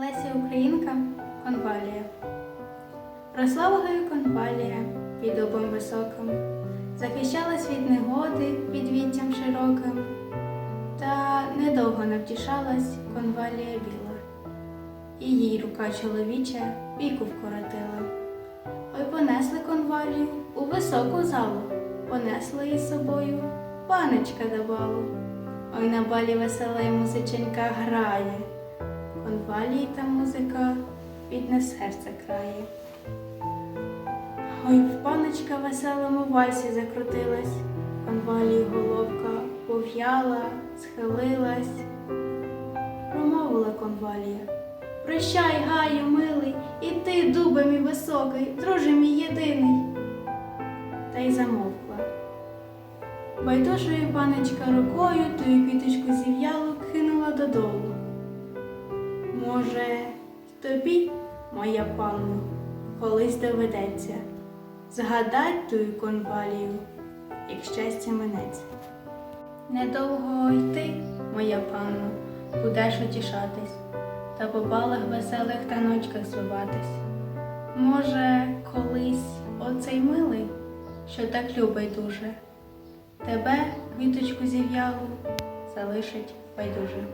Леся Українка конвалія. Росла конвалія під дубом високим, захищалась від негоди під віттям широким, та недовго навтішалась конвалія біла, і їй рука чоловіча віку вкоротила. Ой понесли конвалію у високу залу, понесли із собою паночка до балу. Ой на балі весела й музиченька грає. Конвалії та музика бідне серце крає. Ой, в паночка веселому вальсі закрутилась, конвалії головка пов'яла, схилилась. Промовила конвалія. Прощай, гаю, милий, і ти, дубе мій високий, друже мій єдиний. Та й замовкла. Байдужою паночка рукою тую квіточку зів'ялу кинула додолу. Може, й тобі, моя панно, колись доведеться згадать тую конвалію, як щастя минеться. Недовго йти, моя панно, будеш утішатись, та по балах веселих таночках звиватись. Може, колись оцей милий, що так любить дуже, тебе, квіточку зів'ялу, залишить байдуже.